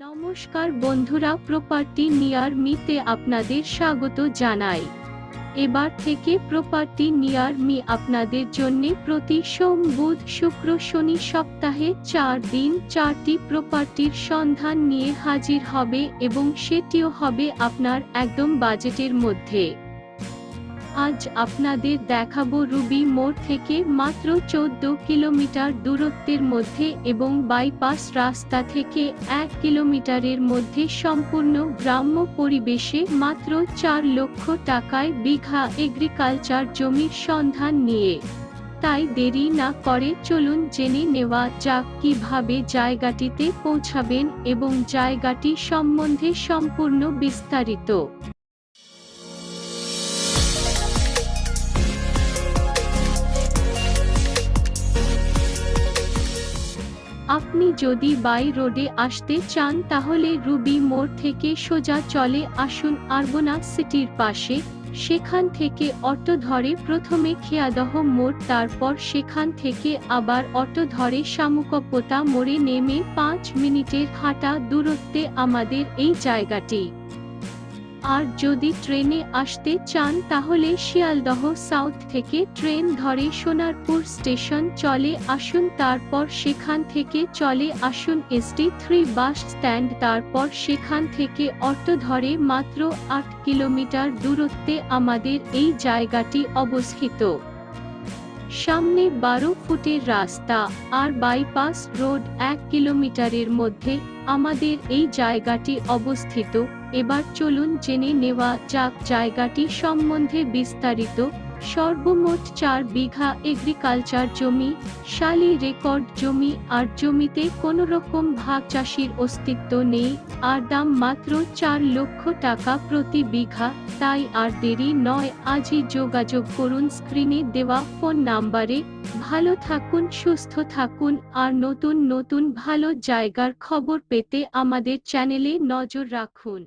নমস্কার বন্ধুরা property near মিতে আপনাদের স্বাগত জানাই। এবার থেকে প্রপার্টি নিয়ার মি আপনাদের জন্য প্রতি সোম, বুধ, শুক্র, শনি সপ্তাহে চার দিন চারটি প্রপার্টির সন্ধান নিয়ে হাজির হবে এবং সেটিও হবে আপনার একদম বাজেটের মধ্যে। আজ আপনাদের দেখাবো রুবি মোড় থেকে মাত্র চোদ্দ কিলোমিটার দূরত্বের মধ্যে এবং বাইপাস রাস্তা থেকে এক কিলোমিটারের মধ্যে সম্পূর্ণ গ্রাম্য পরিবেশে মাত্র চার লক্ষ টাকায় বিঘা এগ্রিকালচার জমির সন্ধান নিয়ে। তাই দেরি না করে চলুন জেনে নেওয়া যাক কীভাবে জায়গাটিতে পৌঁছাবেন এবং জায়গাটি সম্বন্ধে সম্পূর্ণ বিস্তারিত। আপনি যদি বাই রোডে আসতে চান তাহলে রুবি মোড় থেকে সোজা চলে আসুন আরবোনা সিটির পাশে, সেখান থেকে অটো ধরে প্রথমে খেয়াদহ মোড়, তারপর সেখান থেকে আবার অটো ধরে শামুকপোতা মোড়ে নেমে পাঁচ মিনিটের হাঁটা দূরত্বে আমাদের এই জায়গাটি। আর যদি ট্রেনে আসতে চান তাহলে শিয়ালদহ সাউথ থেকে ট্রেন ধরে সোনারপুর স্টেশন চলে আসুন, তারপর সেখান থেকে চলে আসুন এসটি থ্রি বাস স্ট্যান্ড, তারপর সেখান থেকে অটো ধরে মাত্র আট কিলোমিটার দূরত্বে আমাদের এই জায়গাটি অবস্থিত। সামনে বারো ফুটের রাস্তা আর বাইপাস রোড এক কিলোমিটারের মধ্যে আমাদের এই জায়গাটি অবস্থিত। এবার চলুন জেনে নেওয়া যাক জায়গাটি সম্বন্ধে বিস্তারিত। সর্বমোট চার বিঘা এগ্রিকালচার জমি শালি রেকর্ড জমি আর জমিতে কোনো রকম ভাগ চাষির অস্তিত্ব নেই, আর দাম মাত্র চার লক্ষ টাকা প্রতি বিঘা, তাই আর দেরি নয় আজই যোগাযোগ করুন স্ক্রিনে দেওয়া ফোন নাম্বারে। ভালো থাকুন, সুস্থ থাকুন, আর নতুন নতুন ভালো জায়গার খবর পেতে আমাদের চ্যানেলে নজর রাখুন।